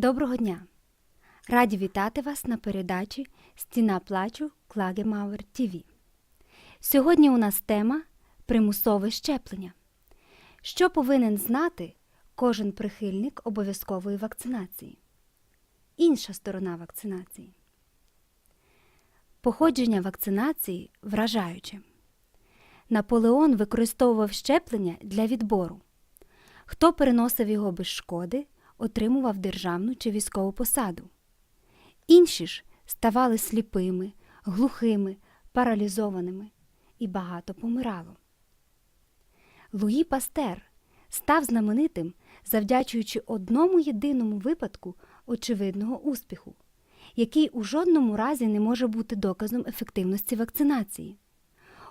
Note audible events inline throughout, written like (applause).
Доброго дня! Раді вітати вас на передачі Стіна плачу Клагемауер ТВ. Сьогодні у нас тема примусове щеплення. Що повинен знати кожен прихильник обов'язкової вакцинації? Інша сторона вакцинації. Походження вакцинації вражаюче. Наполеон використовував щеплення для відбору. Хто переносив його без шкоди, отримував державну чи військову посаду. Інші ж ставали сліпими, глухими, паралізованими і багато помирало. Луї Пастер став знаменитим, завдячуючи одному єдиному випадку очевидного успіху, який у жодному разі не може бути доказом ефективності вакцинації.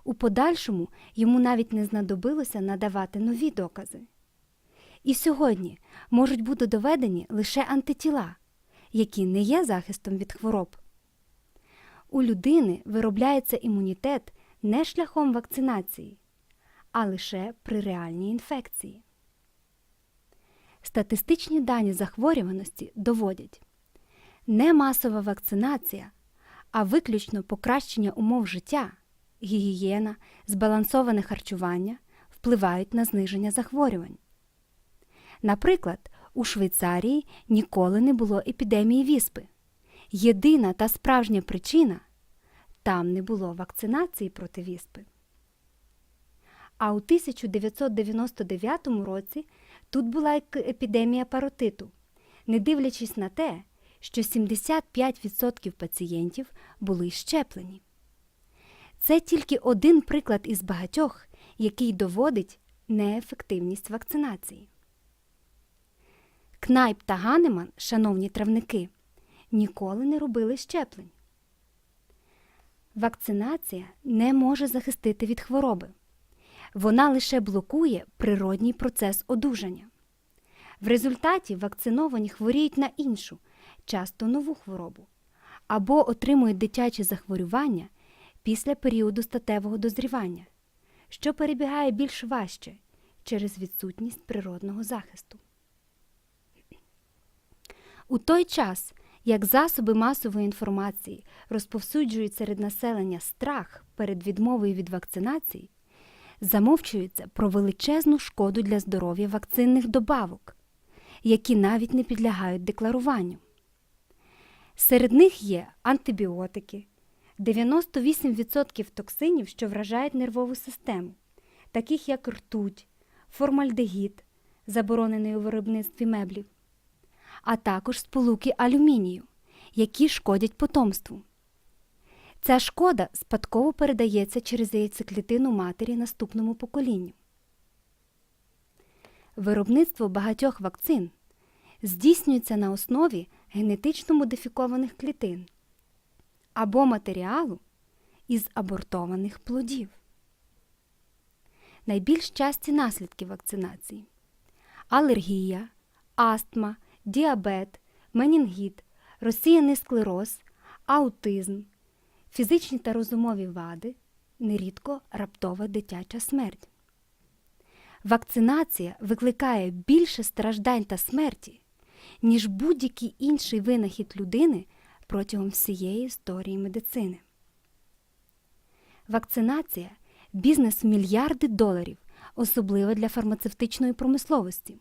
У подальшому йому навіть не знадобилося надавати нові докази. І сьогодні можуть бути доведені лише антитіла, які не є захистом від хвороб. У людини виробляється імунітет не шляхом вакцинації, а лише при реальній інфекції. Статистичні дані захворюваності доводять не масова вакцинація, а виключно покращення умов життя, гігієна, збалансоване харчування впливають на зниження захворювань. Наприклад, у Швейцарії ніколи не було епідемії віспи. Єдина та справжня причина там не було вакцинації проти віспи. А у 1999 році тут була епідемія паротиту, не дивлячись на те, що 75% пацієнтів були щеплені. Це тільки один приклад із багатьох, який доводить неефективність вакцинації. Кнайп та Ганеман, шановні травники, ніколи не робили щеплень. Вакцинація не може захистити від хвороби. Вона лише блокує природній процес одужання. В результаті вакциновані хворіють на іншу, часто нову хворобу, або отримують дитячі захворювання після періоду статевого дозрівання, що перебігає більш важче через відсутність природного захисту. У той час, як засоби масової інформації розповсюджують серед населення страх перед відмовою від вакцинації, замовчується про величезну шкоду для здоров'я вакцинних добавок, які навіть не підлягають декларуванню. Серед них є антибіотики, 98% токсинів, що вражають нервову систему, таких як ртуть, формальдегід, заборонений у виробництві меблів а також сполуки алюмінію, які шкодять потомству. Ця шкода спадково передається через яйцеклітину матері наступному поколінню. Виробництво багатьох вакцин здійснюється на основі генетично модифікованих клітин або матеріалу із абортованих плодів. Найбільш часті наслідки вакцинації алергія, астма діабет, менінгіт, розсіяний склероз, аутизм, фізичні та розумові вади, нерідко раптова дитяча смерть. Вакцинація викликає більше страждань та смерті, ніж будь-який інший винахід людини протягом всієї історії медицини. Вакцинація бізнес мільярди доларів, особливо для фармацевтичної промисловості.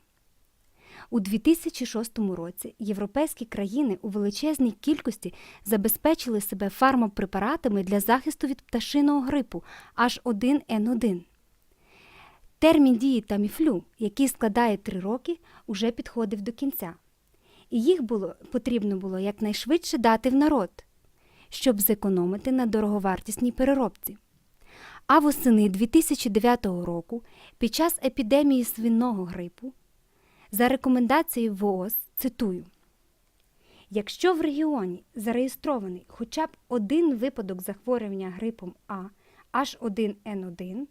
У 2006 році європейські країни у величезній кількості забезпечили себе фармапрепаратами для захисту від пташиного грипу H1N1. Термін дії таміфлю, який складає 3 роки, уже підходив до кінця. І їх було, потрібно було якнайшвидше дати в народ, щоб зекономити на дороговартісній переробці. А восени 2009 року, під час епідемії свиного грипу, за рекомендацією ВООЗ, цитую, якщо в регіоні зареєстрований хоча б один випадок захворювання грипом А H1N1,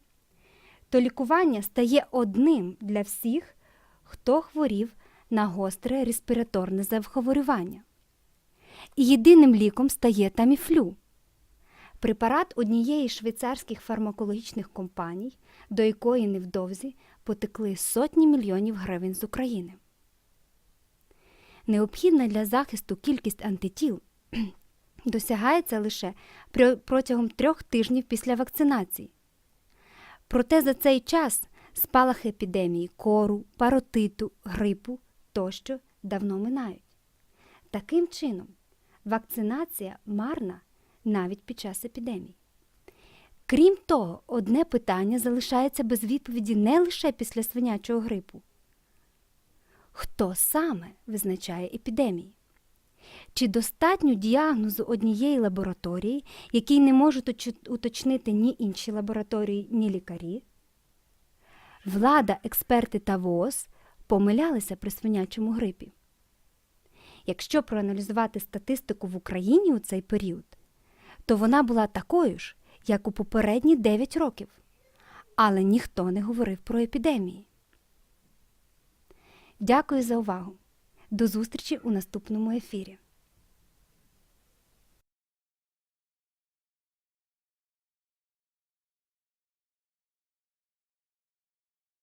то лікування стає одним для всіх, хто хворів на гостре респіраторне захворювання. І єдиним ліком стає таміфлю. Препарат однієї з швейцарських фармакологічних компаній, до якої невдовзі потекли сотні мільйонів гривень з України. необхідна для захисту кількість антитіл (clears throat) досягається лише протягом трьох тижнів після вакцинації. Проте за цей час спалахи епідемії кору, паротиту, грипу тощо давно минають. Таким чином, вакцинація марна навіть під час епідемії. Крім того, одне питання залишається без відповіді не лише після свинячого грипу. Хто саме визначає епідемії? Чи достатньо діагнозу однієї лабораторії, який не можуть уточнити ні інші лабораторії, ні лікарі? Влада, експерти та ВООЗ помилялися при свинячому грипі. Якщо проаналізувати статистику в Україні у цей період, то вона була такою ж, як у попередні 9 років. Але ніхто не говорив про епідемії. Дякую за увагу. До зустрічі у наступному ефірі.